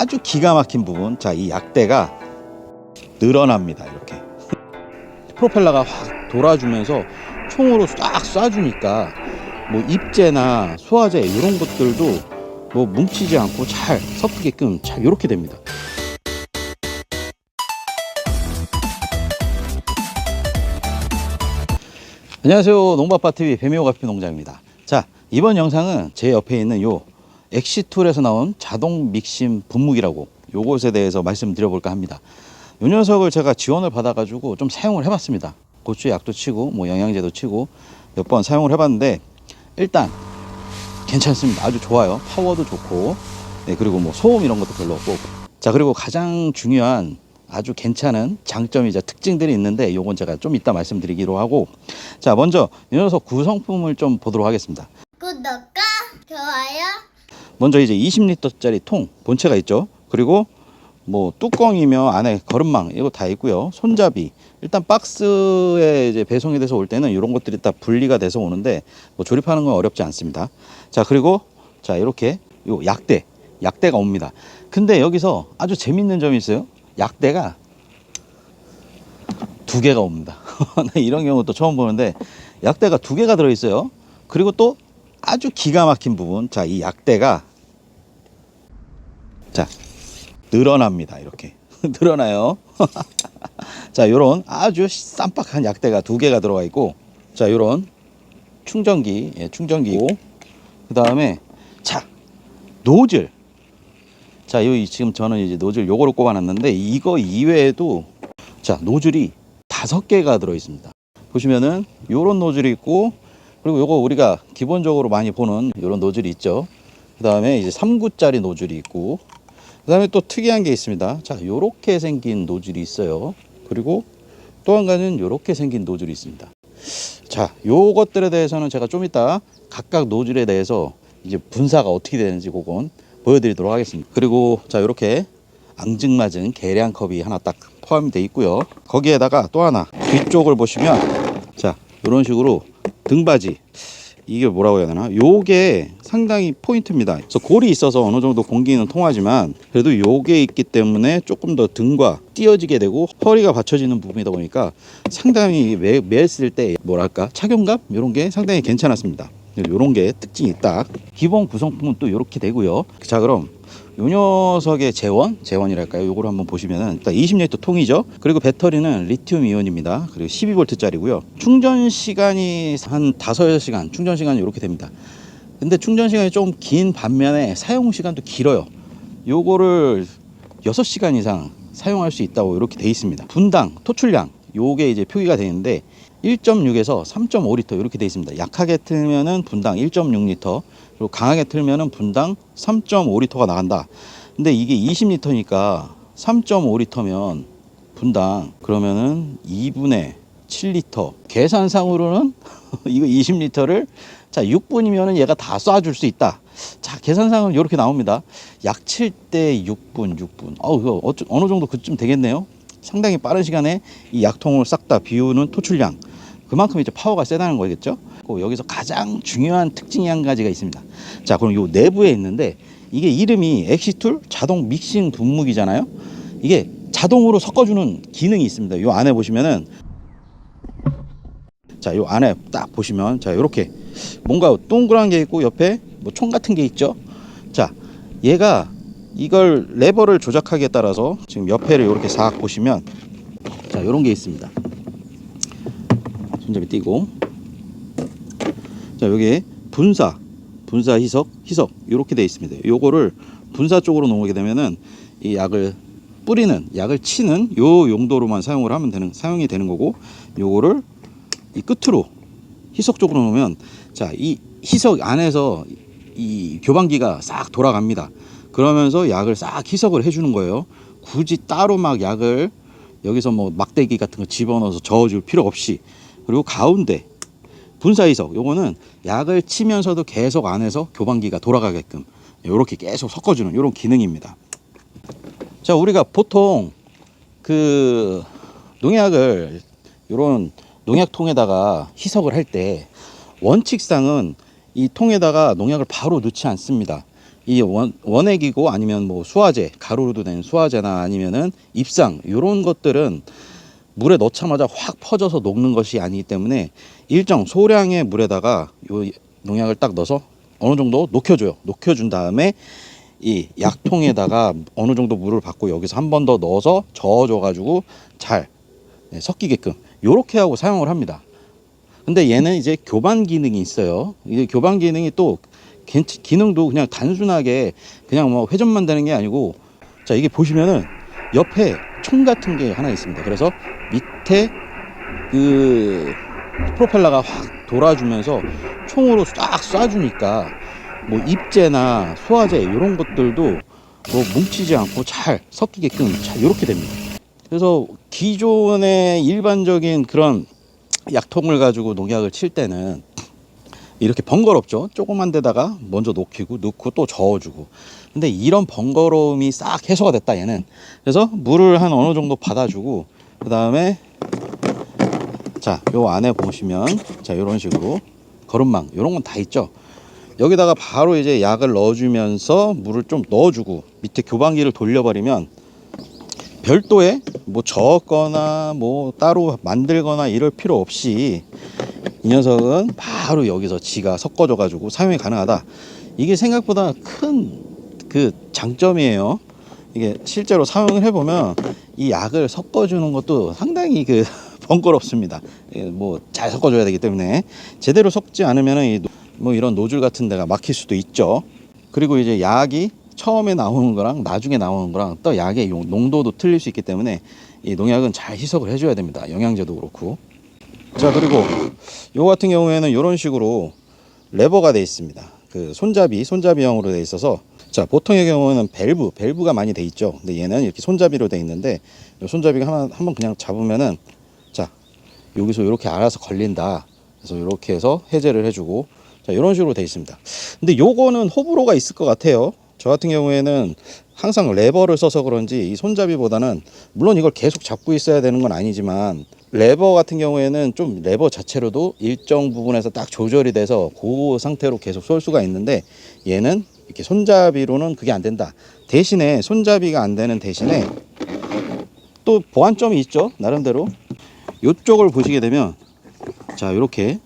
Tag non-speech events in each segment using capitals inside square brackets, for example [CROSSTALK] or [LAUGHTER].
아주 기가 막힌 부분. 자 이 약대가 늘어납니다 이렇게. 프로펠러가 확 돌아주면서 총으로 싹 쏴주니까 뭐 입재나 소화제 이런 것들도 뭐 뭉치지 않고 잘 섞이게끔 잘 이렇게 됩니다. 안녕하세요. 농바빠TV 배미호가피 농장입니다. 자 이번 영상은 제 옆에 있는 요 엑시툴에서 나온 자동 믹심 분무기라고 요것에 대해서 말씀드려 볼까 합니다. 요 녀석을 제가 지원을 받아 가지고 좀 사용을 해 봤습니다. 고추 약도 치고 뭐 영양제도 치고 몇 번 사용을 해 봤는데 일단 괜찮습니다. 아주 좋아요. 파워도 좋고. 네, 그리고 뭐 소음 이런 것도 별로 없고. 자 그리고 가장 중요한 아주 괜찮은 장점이자 특징들이 있는데 요건 제가 좀 이따 말씀드리기로 하고. 자 먼저 이 녀석 구성품을 좀 보도록 하겠습니다. 구독과 좋아요 먼저 이제 20리터짜리 통 본체가 있죠. 그리고 뭐 뚜껑이며 안에 거름망 이거 다 있고요. 손잡이. 일단 박스에 이제 배송이 돼서 올 때는 이런 것들이 다 분리가 돼서 오는데 뭐 조립하는 건 어렵지 않습니다. 자 그리고 자 이렇게 요 약대. 약대가 옵니다. 근데 여기서 아주 재밌는 점이 있어요. 약대가 두 개가 옵니다. 나 [LAUGHS] 이런 경우 또 처음 보는데 약대가 두 개가 들어 있어요. 그리고 또 아주 기가 막힌 부분. 자 이 약대가 자 늘어납니다 이렇게. [LAUGHS] 늘어나요. [LAUGHS] 자 요런 아주 쌈박한 약대가 두 개가 들어가 있고 자 요런 충전기 예, 충전기고 그 다음에 자 노즐. 자 요 지금 저는 이제 노즐 요거를 꼽아놨는데 이거 이외에도 자 노즐이 다섯 개가 들어 있습니다. 보시면은 요런 노즐이 있고 그리고 요거 우리가 기본적으로 많이 보는 요런 노즐이 있죠. 그 다음에 이제 3구짜리 노즐이 있고 그 다음에 또 특이한 게 있습니다. 자 요렇게 생긴 노즐이 있어요. 그리고 또 한 가지는 요렇게 생긴 노즐이 있습니다. 자 요것들에 대해서는 제가 좀 이따 각각 노즐에 대해서 이제 분사가 어떻게 되는지 그건 보여드리도록 하겠습니다. 그리고 자 요렇게 앙증맞은 계량컵이 하나 딱 포함이 돼 있고요. 거기에다가 또 하나 뒤쪽을 보시면 자 이런 식으로 등받이 이게 뭐라고 해야 되나? 요게 상당히 포인트입니다. 그래서 골이 있어서 어느 정도 공기는 통하지만 그래도 요게 있기 때문에 조금 더 등과 띄어지게 되고 허리가 받쳐지는 부분이다 보니까 상당히 매, 매했을 때 뭐랄까? 착용감? 이런 게 상당히 괜찮았습니다. 이런 게 특징이 딱 기본 구성품은 또 이렇게 되고요. 자 그럼 요 녀석의 재원, 재원이랄까요? 요거를 한번 보시면은 일단 20리터 통이죠. 그리고 배터리는 리튬 이온입니다. 그리고 12V짜리고요. 충전 시간이 한 5, 6시간 충전 시간이 이렇게 됩니다. 근데 충전 시간이 좀 긴 반면에 사용 시간도 길어요. 요거를 6시간 이상 사용할 수 있다고 이렇게 돼 있습니다. 분당 토출량 요게 이제 표기가 되는데 1.6에서 3.5리터 이렇게 돼 있습니다. 약하게 틀면은 분당 1.6리터 그리고 강하게 틀면은 분당 3.5리터가 나간다. 근데 이게 20리터니까 3.5리터면 분당 그러면은 2분의 7리터 계산상으로는 [LAUGHS] 이거 20리터를 자 6분이면은 얘가 다 쏴줄 수 있다. 자 계산상은 이렇게 나옵니다. 약칠때 6분 6분. 어 이거 어느 정도 그쯤 되겠네요. 상당히 빠른 시간에 이 약통을 싹 다 비우는 토출량 그만큼 이제 파워가 세다는 거겠죠. 그 여기서 가장 중요한 특징이 한 가지가 있습니다. 자 그럼 요 내부에 있는데 이게 이름이 엑시툴 자동 믹싱 분무기잖아요. 이게 자동으로 섞어주는 기능이 있습니다. 요 안에 보시면은 자, 요 안에 딱 보시면 자, 요렇게 뭔가 동그란 게 있고 옆에 뭐 총 같은 게 있죠. 자, 얘가 이걸 레버를 조작하기에 따라서 지금 옆에를 이렇게 싹 보시면 자, 요런 게 있습니다. 손잡이 띄고 자, 여기 분사 분사 희석 희석 이렇게 돼 있습니다. 요거를 분사 쪽으로 놓게 되면은 이 약을 뿌리는 약을 치는 요 용도로만 사용을 하면 되는 사용이 되는 거고 요거를 이 끝으로 희석 쪽으로 놓으면 자 이 희석 안에서 이 교반기가 싹 돌아갑니다. 그러면서 약을 싹 희석을 해주는 거예요. 굳이 따로 막 약을 여기서 뭐 막대기 같은 거 집어넣어서 저어줄 필요 없이 그리고 가운데 분사 희석 요거는 약을 치면서도 계속 안에서 교반기가 돌아가게끔 이렇게 계속 섞어주는 이런 기능입니다. 자 우리가 보통 그 농약을 이런 농약통에다가 희석을 할 때 원칙상은 이 통에다가 농약을 바로 넣지 않습니다. 이 원, 원액이고 아니면 뭐 수화제 가루로 된 수화제나 아니면은 입상 이런 것들은 물에 넣자마자 확 퍼져서 녹는 것이 아니기 때문에 일정 소량의 물에다가 요 농약을 딱 넣어서 어느 정도 녹여줘요. 녹여준 다음에 이 약통에다가 어느 정도 물을 받고 여기서 한 번 더 넣어서 저어줘가지고 잘 네, 섞이게끔 요렇게 하고 사용을 합니다. 근데 얘는 이제 교반 기능이 있어요. 이게 교반 기능이 또 기- 기능도 그냥 단순하게 그냥 뭐 회전만 되는 게 아니고 자 이게 보시면은 옆에 총 같은 게 하나 있습니다. 그래서 밑에 그 프로펠러가 확 돌아주면서 총으로 싹 쏴주니까 뭐 입재나 소화제 이런 것들도 뭐 뭉치지 않고 잘 섞이게끔 잘 이렇게 됩니다. 그래서 기존의 일반적인 그런 약통을 가지고 농약을 칠 때는 이렇게 번거롭죠. 조그만 데다가 먼저 녹이고 넣고 또 저어주고. 근데 이런 번거로움이 싹 해소가 됐다 얘는. 그래서 물을 한 어느 정도 받아주고 그 다음에 자, 요 안에 보시면 자 이런 식으로 거름망 이런 건 다 있죠. 여기다가 바로 이제 약을 넣어주면서 물을 좀 넣어주고 밑에 교반기를 돌려버리면 별도의 뭐 저었거나 뭐 따로 만들거나 이럴 필요 없이 이 녀석은 바로 여기서 지가 섞어져 가지고 사용이 가능하다. 이게 생각보다 큰 그 장점이에요. 이게 실제로 사용을 해보면 이 약을 섞어주는 것도 상당히 그 [LAUGHS] 번거롭습니다. 뭐 잘 섞어줘야 되기 때문에 제대로 섞지 않으면 뭐 이런 노즐 같은 데가 막힐 수도 있죠. 그리고 이제 약이 처음에 나오는 거랑 나중에 나오는 거랑 또 약의 용- 농도도 틀릴 수 있기 때문에 이 농약은 잘 희석을 해줘야 됩니다. 영양제도 그렇고. 자 그리고 요 같은 경우에는 이런 식으로 레버가 돼 있습니다. 그 손잡이 손잡이형으로 돼 있어서 자 보통의 경우는 밸브 밸브가 많이 돼 있죠. 근데 얘는 이렇게 손잡이로 돼 있는데 요 손잡이가 한번 한번 그냥 잡으면은 자 여기서 이렇게 알아서 걸린다. 그래서 이렇게 해서 해제를 해주고 자 이런 식으로 돼 있습니다. 근데 요거는 호불호가 있을 것 같아요. 저 같은 경우에는 항상 레버를 써서 그런지 이 손잡이보다는 물론 이걸 계속 잡고 있어야 되는 건 아니지만 레버 같은 경우에는 좀 레버 자체로도 일정 부분에서 딱 조절이 돼서 그 상태로 계속 쏠 수가 있는데 얘는 이렇게 손잡이로는 그게 안 된다. 대신에 손잡이가 안 되는 대신에 또 보완점이 있죠. 나름대로 이쪽을 보시게 되면 자 이렇게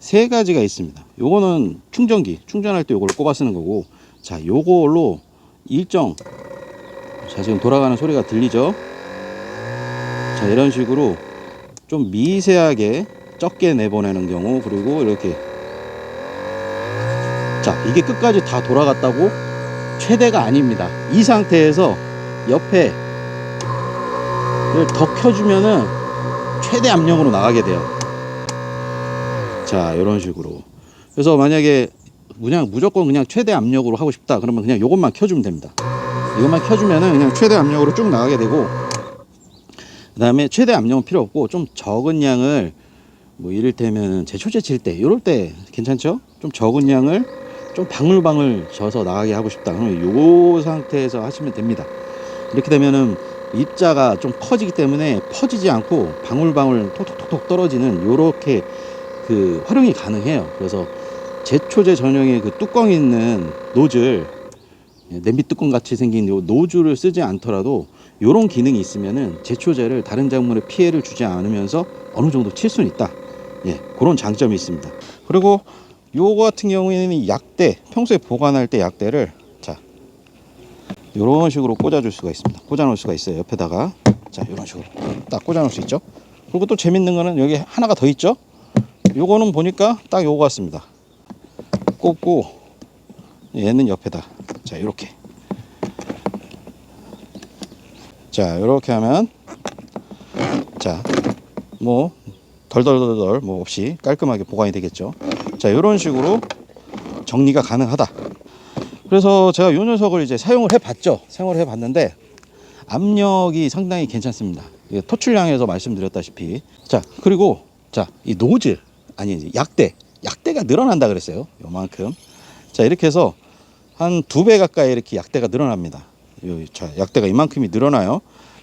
세 가지가 있습니다. 요거는 충전기 충전할 때 요걸 꼽아 쓰는 거고 자 요걸로 일정 자 지금 돌아가는 소리가 들리죠? 자 이런 식으로 좀 미세하게 적게 내보내는 경우 그리고 이렇게 자 이게 끝까지 다 돌아갔다고 최대가 아닙니다. 이 상태에서 옆에 더 켜주면은 최대 압력으로 나가게 돼요. 자 이런 식으로. 그래서 만약에 그냥 무조건 그냥 최대 압력으로 하고 싶다. 그러면 그냥 요것만 켜주면 됩니다. 이것만 켜주면은 그냥 최대 압력으로 쭉 나가게 되고 그 다음에 최대 압력은 필요 없고 좀 적은 양을 뭐 이를테면 제초제 칠 때 이럴 때 괜찮죠? 좀 적은 양을 좀 방울방울 져서 나가게 하고 싶다. 그러면 요 상태에서 하시면 됩니다. 이렇게 되면은 입자가 좀 커지기 때문에 퍼지지 않고 방울방울 톡톡톡톡 떨어지는 요렇게 그 활용이 가능해요. 그래서 제초제 전용의 그 뚜껑 있는 노즐 예, 냄비 뚜껑 같이 생긴 요 노즐을 쓰지 않더라도 요런 기능이 있으면은 제초제를 다른 작물에 피해를 주지 않으면서 어느 정도 칠 수는 있다. 예, 그런 장점이 있습니다. 그리고 요거 같은 경우에는 이 약대 평소에 보관할 때 약대를 자 요런 식으로 꽂아줄 수가 있습니다. 꽂아놓을 수가 있어요. 옆에다가 자 요런 식으로 딱 꽂아놓을 수 있죠. 그리고 또 재밌는 거는 여기 하나가 더 있죠. 요거는 보니까 딱 요거 같습니다. 꽂고 얘는 옆에다 자 이렇게 자 이렇게 하면 자 뭐 덜덜덜덜 뭐 없이 깔끔하게 보관이 되겠죠. 자 이런 식으로 정리가 가능하다. 그래서 제가 이 녀석을 이제 사용을 해 봤죠. 사용을 해 봤는데 압력이 상당히 괜찮습니다. 토출량에서 말씀드렸다시피. 자 그리고 자이 노즐 아니 약대 약대가 늘어난다 그랬어요. 요만큼. 자 이렇게 해서 한 두 배 가까이 이렇게 약대가 늘어납니다. 요, 자, 약대가 이만큼이 늘어나요.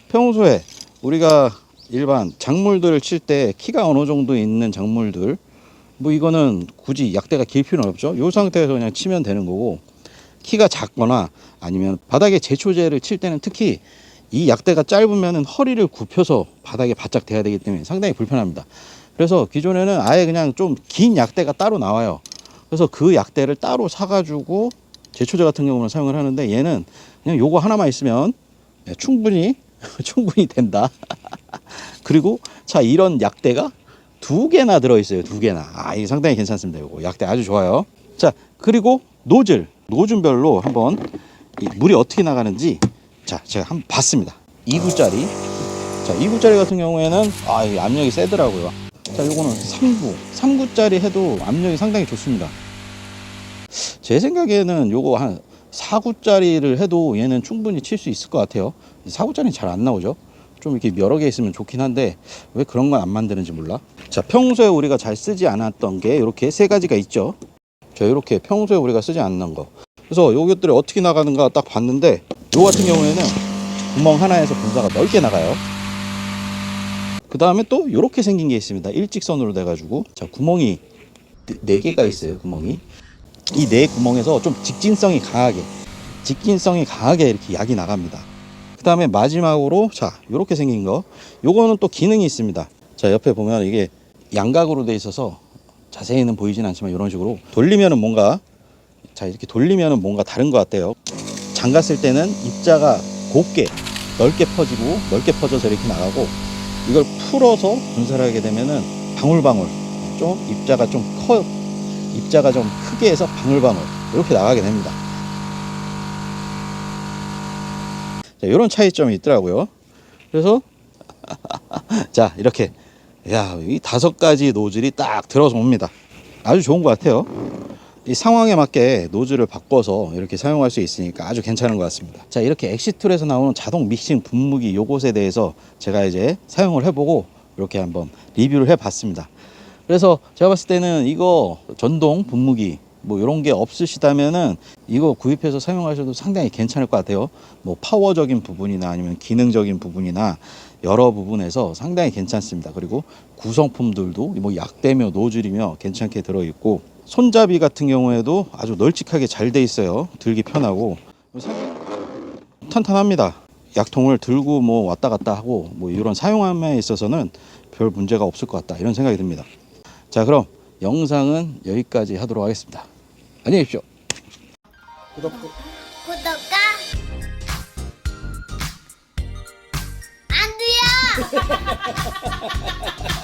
평소에 우리가 일반 작물들을 칠 때 키가 어느 정도 있는 작물들 뭐 이거는 굳이 약대가 길 필요는 없죠. 요 상태에서 그냥 치면 되는 거고 키가 작거나 아니면 바닥에 제초제를 칠 때는 특히 이 약대가 짧으면 허리를 굽혀서 바닥에 바짝 대야 되기 때문에 상당히 불편합니다. 그래서 기존에는 아예 그냥 좀 긴 약대가 따로 나와요. 그래서 그 약대를 따로 사가지고 제초제 같은 경우는 사용을 하는데 얘는 그냥 요거 하나만 있으면 네, 충분히 [LAUGHS] 충분히 된다. [LAUGHS] 그리고 자 이런 약대가 두 개나 들어 있어요. 두 개나. 아, 이게 상당히 괜찮습니다. 요거 약대 아주 좋아요. 자, 그리고 노즐. 노즐별로 한번 이 물이 어떻게 나가는지 자, 제가 한번 봤습니다. 2구짜리. 자, 2구짜리 같은 경우에는 아, 이 압력이 세더라고요. 자, 요거는 3구. 3구짜리 해도 압력이 상당히 좋습니다. 제 생각에는 요거 한 4구짜리를 해도 얘는 충분히 칠 수 있을 것 같아요. 4구짜리는 잘 안 나오죠. 좀 이렇게 여러 개 있으면 좋긴 한데 왜 그런 건 안 만드는지 몰라. 자, 평소에 우리가 잘 쓰지 않았던 게 이렇게 세 가지가 있죠. 자, 이렇게 평소에 우리가 쓰지 않는 거. 그래서 요것들이 어떻게 나가는가 딱 봤는데 요 같은 경우에는 구멍 하나에서 분사가 넓게 나가요. 그 다음에 또 이렇게 생긴 게 있습니다. 일직선으로 돼가지고 자 구멍이 네- 네 개가 있어요. 구멍이 이 네 구멍에서 좀 직진성이 강하게 직진성이 강하게 이렇게 약이 나갑니다. 그 다음에 마지막으로 자 이렇게 생긴 거 요거는 또 기능이 있습니다. 자 옆에 보면 이게 양각으로 돼 있어서 자세히는 보이진 않지만 이런 식으로 돌리면은 뭔가 자 이렇게 돌리면은 뭔가 다른 것 같아요. 잠갔을 때는 입자가 곱게 넓게 퍼지고 넓게 퍼져서 이렇게 나가고 이걸 풀어서 분사를 하게 되면은 방울방울 좀 입자가 좀 커 입자가 좀 크게 해서 방울방울 이렇게 나가게 됩니다. 자, 이런 차이점이 있더라고요. 그래서 [LAUGHS] 자 이렇게 야 이 다섯 가지 노즐이 딱 들어서 옵니다. 아주 좋은 것 같아요. 이 상황에 맞게 노즐을 바꿔서 이렇게 사용할 수 있으니까 아주 괜찮은 것 같습니다. 자, 이렇게 엑시툴에서 나오는 자동 믹싱 분무기 요것에 대해서 제가 이제 사용을 해보고 이렇게 한번 리뷰를 해봤습니다. 그래서 제가 봤을 때는 이거 전동 분무기 뭐 이런 게 없으시다면은 이거 구입해서 사용하셔도 상당히 괜찮을 것 같아요. 뭐 파워적인 부분이나 아니면 기능적인 부분이나 여러 부분에서 상당히 괜찮습니다. 그리고 구성품들도 뭐 약대며 노즐이며 괜찮게 들어있고 손잡이 같은 경우에도 아주 널찍하게 잘 돼 있어요. 들기 편하고 탄탄합니다. 약통을 들고 뭐 왔다 갔다 하고 뭐 이런 사용함에 있어서는 별 문제가 없을 것 같다 이런 생각이 듭니다. 자 그럼 영상은 여기까지 하도록 하겠습니다. 안녕히 계십시오. 구독과 [LAUGHS] 안 돼요. [LAUGHS]